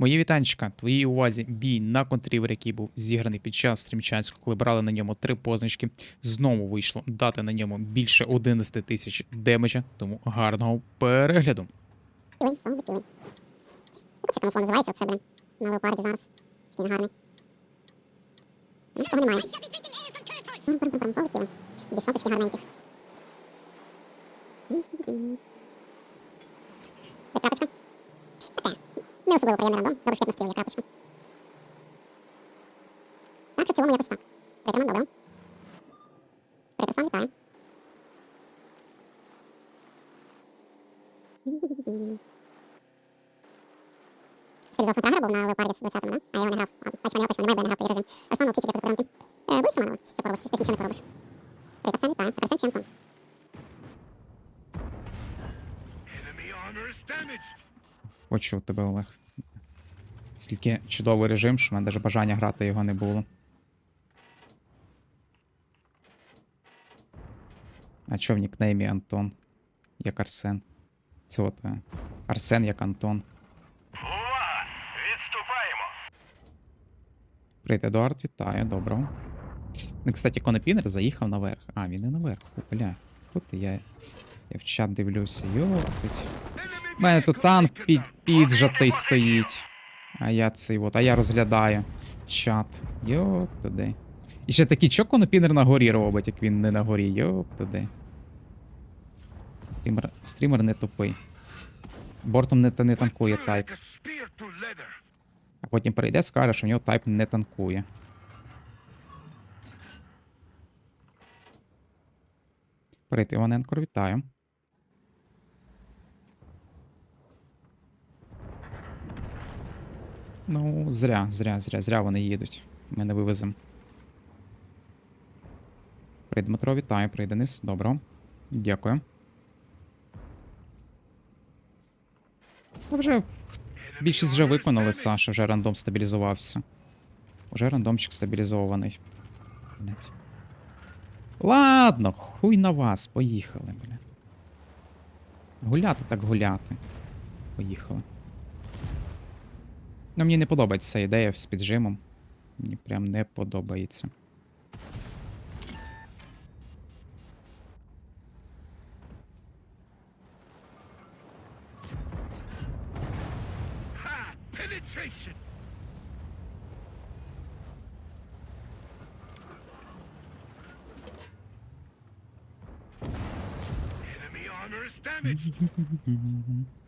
Мої вітанчика, твоїй увазі бій на контрівер, який був зіграний під час стрімчанського, коли брали на ньому три позначки. Знову вийшло дати на ньому більше 11 тисяч демеджа, тому гарного перегляду. Це гарненьких. Не особливо приємний рандом. Добре, що я на стіл є крапочка. Так, що в цілому якось так. Притриман, добре. Притриман, вітаю. М-м-м. Сервізор Контрагера був на Леопарді 20-му, да? А я його не грав. А, Бачиш, мене точно немає, бо я не грав той режим. Основно ключики до підтримки. Е, Будь сама, що поробиш, ти ж нічого не поробиш. Припасен, так, припасен чемпіон. Enemy armor is damaged. Почув тебе, Олег. Скільки чудовий режим, що в мене навіть бажання грати його не було. А чо в нікнеймі Антон? Як Арсен? Це от е, Арсен як Антон. Увага! Відступаємо! Привіт, Едуард, вітаю, доброго. Ну, кстати, Конопінер заїхав наверх. А, він не наверх. Бля. От я, я в чат дивлюся. Йопить. У мене тут танк під, піджатий стоїть. А я цей от, а я розглядаю чат. Йоп туди. І ще такий, що конопінер на горі робить, як він не на горі. Йоп туди. Стрімер, стрімер не тупий. Бортом не, не танкує тайп. А потім прийде, скаже, що в нього тайп не танкує. Привіт, Іваненко, вітаю. Ну, зря, зря, зря, зря вони їдуть. Ми не вивеземо. Привіт, Дмитро, вітаю, привіт, Денис. Добро. Дякую. Та вже Більшість вже виконали, Саша, вже рандом стабілізувався. Уже рандомчик стабілізований. Блять. Ладно, хуй на вас, поїхали, бля. Гуляти так гуляти. Поїхали. Ну, мені не подобається ця ідея з піджимом. Мені прям не подобається. Damaged.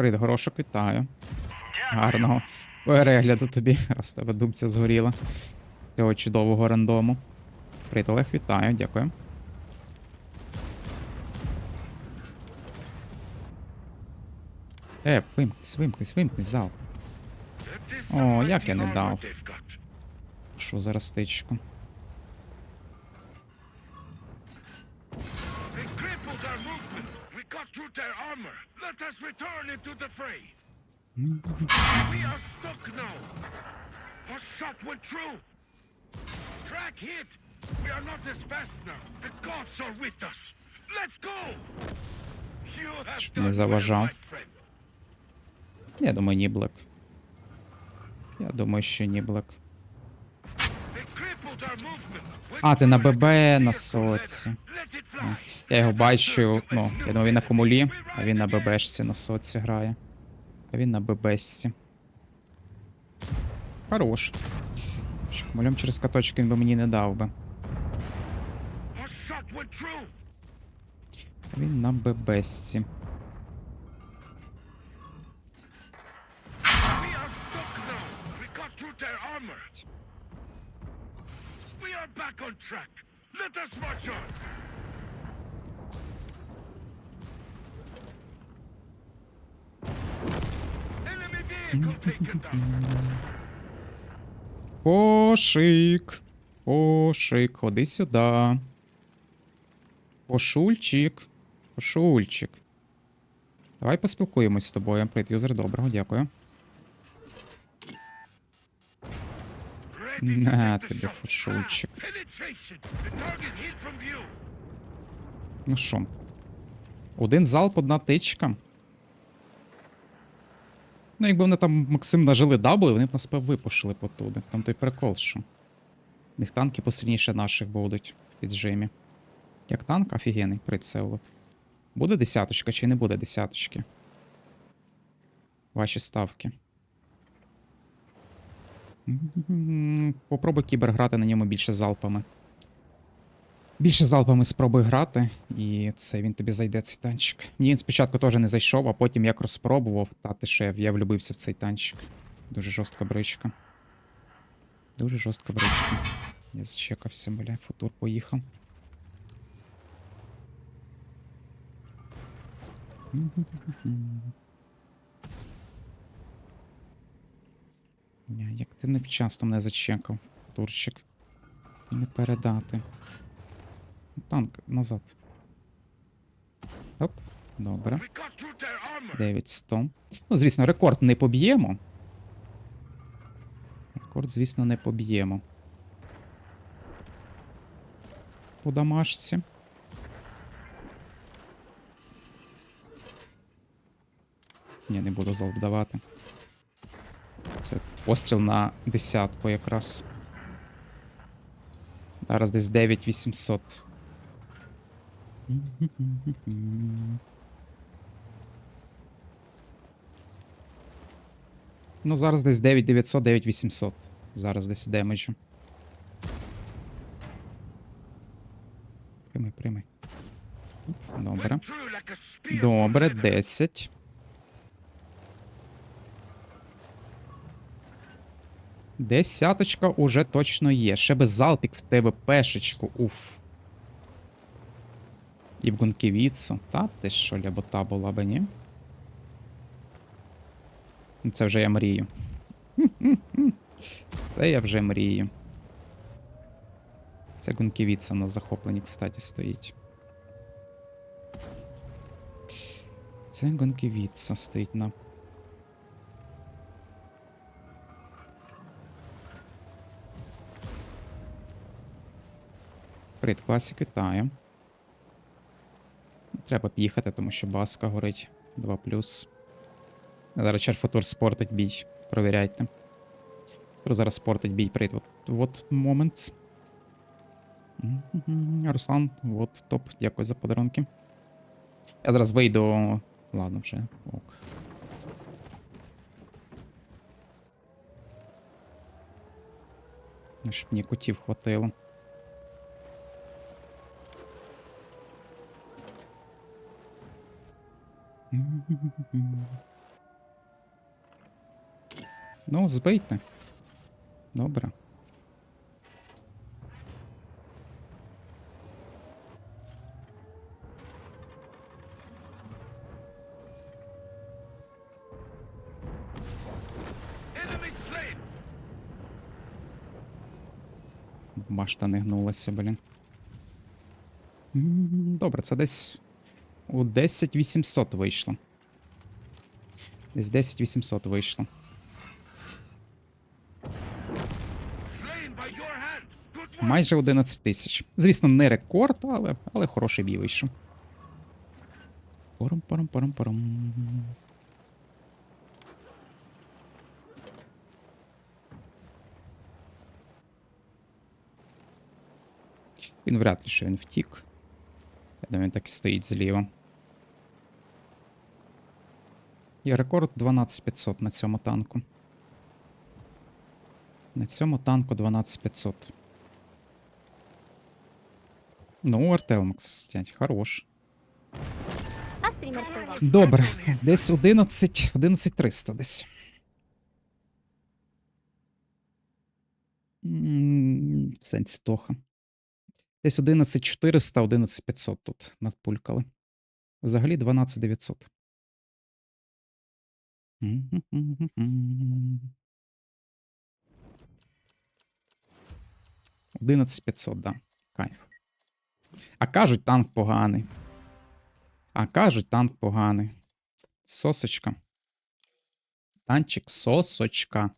Привіт, горошок, вітаю. Гарного перегляду тобі, раз тебе дубця згоріла. З цього чудового рандому. Привіт, Олег, вітаю, дякую. Е, вимкнись, вимкнись, вимкнись, залп. О, як я не дав. Що за растичку? We are stuck now. Our shot went through. Track hit. We are not as fast now. The gods are with us. Let's go. You have done не заважав. my friend. Я думаю, ніблек. Я думаю, що ніблек. А, ти на ББ на соці. Я його бачу, ну, я думаю, він на комулі, а він на. ББшці на соці грає. Він на ББшці. Хорош. Комулем через каточки він би мені не дав би. Він на armor. We are back on track. Let us march on. Кошик. Кошик, ходи сюди. Кошульчик. Кошульчик. Давай поспілкуємось з тобою, предюзер. Доброго, дякую. На тобі, фушульчик. Ну що? Один залп, одна тичка. Ну, якби вони там Максим нажили дабли, вони б нас пев випушили потуди. Там той прикол, що. В них танки посильніше наших будуть в піджимі. Як танк, офігенний прицел. Буде десяточка чи не буде десяточки? Ваші ставки. Попробуй кібер грати на ньому більше залпами. Більше залпами спробуй грати, і це він тобі зайде цей танчик. Ні, він спочатку теж не зайшов, а потім як розпробував, та ти що я, влюбився в цей танчик. Дуже жорстка бричка. Дуже жорстка бричка. Я зачекався, бля, футур поїхав. Як ти невчасно мене зачекав, турчик. І не передати. Танк назад. Оп, добре. We got through their armor. 9100. Ну, звісно, рекорд не поб'ємо. Рекорд, звісно, не поб'ємо. По домашці. Ні, не буду залп давати. Це постріл на десятку якраз. Зараз десь 9800. Ну, зараз десь 9900, 9800. Зараз десь демеджу. Прийми, прийми. Добре. Добре, 10. Десяточка уже точно є. Ще би залпік в тебе пешечку. Уф. І в гонківіцу. Та ти що, лябота була би, ні? Це вже я мрію. Це я вже мрію. Це гонківіця на захопленні, кстати, стоїть. Це гонківіця стоїть на. Привіт, класік, вітаю. Треба б тому що баска горить 2 Зараз Черфутур спортить бій. Провіряйте. Хто зараз спортить бій. От, от момент. Руслан, от топ, дякую за подарунки. Я зараз вийду. Ладно, вже. Ок. Ну, Щоб мені котів хватило. Ну, збийте. Добре. Башта не гнулася, блін. Добре, це десь у 10800 вийшло. Десь 10800 вийшло. Майже 11 тисяч. Звісно, не рекорд, але, але хороший бій вийшов. пором пором пором пором Він вряд ли що він втік. Я думаю, він так і стоїть зліва. Є рекорд 12500 на цьому танку. На цьому танку 12500. Ну, Артелмакс, тять, хорош. Добре, десь 11, 11300 десь. Сенсі Тоха. Десь 11400, 11500 тут надпулькали. Взагалі 12900. М-м-м-м-м. 11500, да. Кайф. А кажуть, танк поганий. А кажуть, танк поганий. Сосочка. Танчик сосочка.